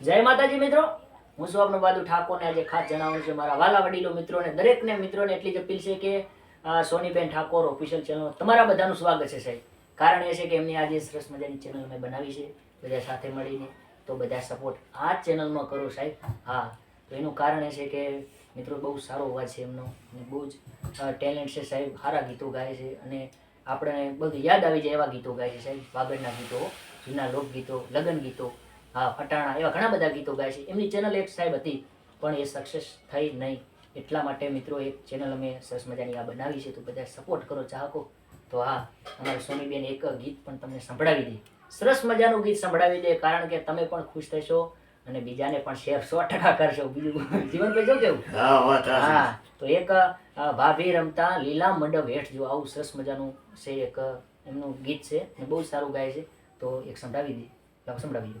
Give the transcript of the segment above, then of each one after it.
જય માતાજી મિત્રો. હું છું આપનો ઠાકોરને આજે ખાસ જણાવવાનું છે મારા વાલા વડીલો મિત્રોને, દરેકને મિત્રોને એટલી જ અપીલ છે કે સોનીબેન ઠાકોર ઓફિશિયલ ચેનલ તમારા બધાનું સ્વાગત છે સાહેબ. કારણ એ છે કે એમની આજે સરસ મજાની ચેનલ મેં બનાવી છે, બધા સાથે મળીને. તો બધા સપોર્ટ આ ચેનલમાં કરો સાહેબ. હા, તો એનું કારણ એ છે કે મિત્રો બહુ સારો અવાજ છે એમનો અને બહુ જ ટેલેન્ટ છે સાહેબ. સારા ગીતો ગાય છે અને આપણે બધું યાદ આવી જાય એવા ગીતો ગાય છે સાહેબ. વાગડના ગીતો, જૂના લોકગીતો, લગ્ન ગીતો હા ફટાણા એવા ઘણા બધા ગીતો ગાય છે. એમની ચેનલ એક સાહેબ હતી પણ એ સક્સેસ થઈ નહીં. એટલા માટે મિત્રો એક ચેનલ અમે સરસ મજાની આ બનાવી છે. તો બધા સપોર્ટ કરો ચાહકો. તો હા અમારે સોનીબેન એક ગીત પણ તમને સંભળાવી દે. સરસ મજાનું ગીત સંભળાવી દે કારણ કે તમે પણ ખુશ થશો અને બીજાને પણ શેર સો ટકા કરશો બીજું જીવનભાઈ જો કેવું? હા તો એક ભાભી રમતા લીલા મંડપ હેઠ જો આવું સરસ મજાનું છે એક એમનું ગીત છે અને બહુ સારું ગાય છે. તો એક સંભળાવી દે. સંભળાવી દો.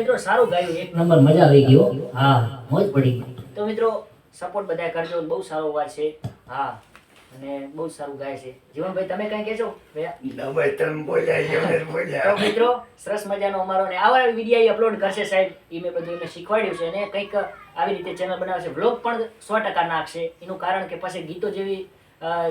મિત્રો સારું ગાયું. એક નંબર મજા આવી ગયો. હા મોજ પડી ગઈ. તો મિત્રો સપોર્ટ બધા કરજો. બહુ સારો વાત છે. હા અને બહુ સારું ગાય છે. જીવનભાઈ તમે કઈ કહેશો? ભાઈ તમે બોલ્યા તો બોલ્યા. મિત્રો સરસ મજાનો અમારો ને આવા વીડિયો અપલોડ કરશે સાહેબ. એ મેં બધું એમને શીખવાડ્યું છે અને કંઈક આવી રીતે ચેનલ બનાવશે. વ્લોગ પણ સો ટકા નાખશે. એનું કારણ કે પછી ગીતો જેવી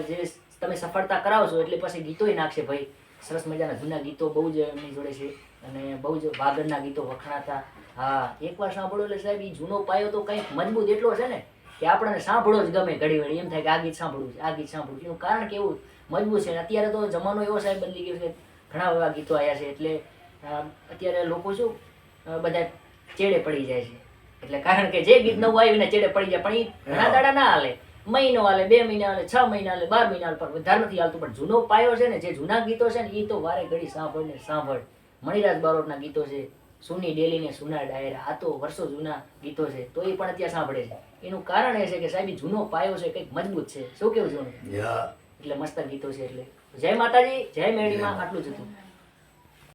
જે તમે સફળતા કરાવશો એટલે પછી ગીતોય નાખશે ભાઈ. સરસ મજાના જૂના ગીતો બહુ જ એમની જોડે છે. અને બહુ જ વાગડના ગીતો વખણાતા. હા એકવાર સાંભળો એટલે સાહેબ એ જૂનો પાયો તો કંઈક મજબૂત એટલો છે ને કે આપણને સાંભળો જ ગમે ઘડી વળી એમ થાય કે આ ગીત સાંભળવું છે, આ ગીત સાંભળવું એનું કારણ કેવું મજબૂત છે અત્યારે તો જમાનો એવો સાહેબ બદલી ગયો છે. ઘણા એવા ગીતો આવ્યા છે એટલે અત્યારે લોકો શું બધા ચેડે પડી જાય છે. એટલે કારણ કે જે ગીત નવું આવ્યું ને ચેડે પડી જાય, પણ એ ઘણા દાડા ના હાલે. મહિનો હાલે બે મહિના હાલે છ મહિના હાલે બાર મહિના પણ વધારે નથી હાલતું. પણ જૂનો પાયો છે ને જે જૂના ગીતો છે ને એ તો વારે ઘડી સાંભળ ને સાંભળ. મણિરાજ બારોટના ગીતો છે સુની ડેલી ને સુના ડાયરા આ તો વર્ષો જૂના ગીતો છે તો એ પણ અત્યારે સાંભળે છે. એનું કારણ એ છે કે સાહેબ જૂનો પાયો છે કંઈક મજબૂત છે. શું કેવું છે? એટલે મસ્ત ગીતો છે એટલે. જય માતાજી જય મેળીમાં આટલું જ હતું.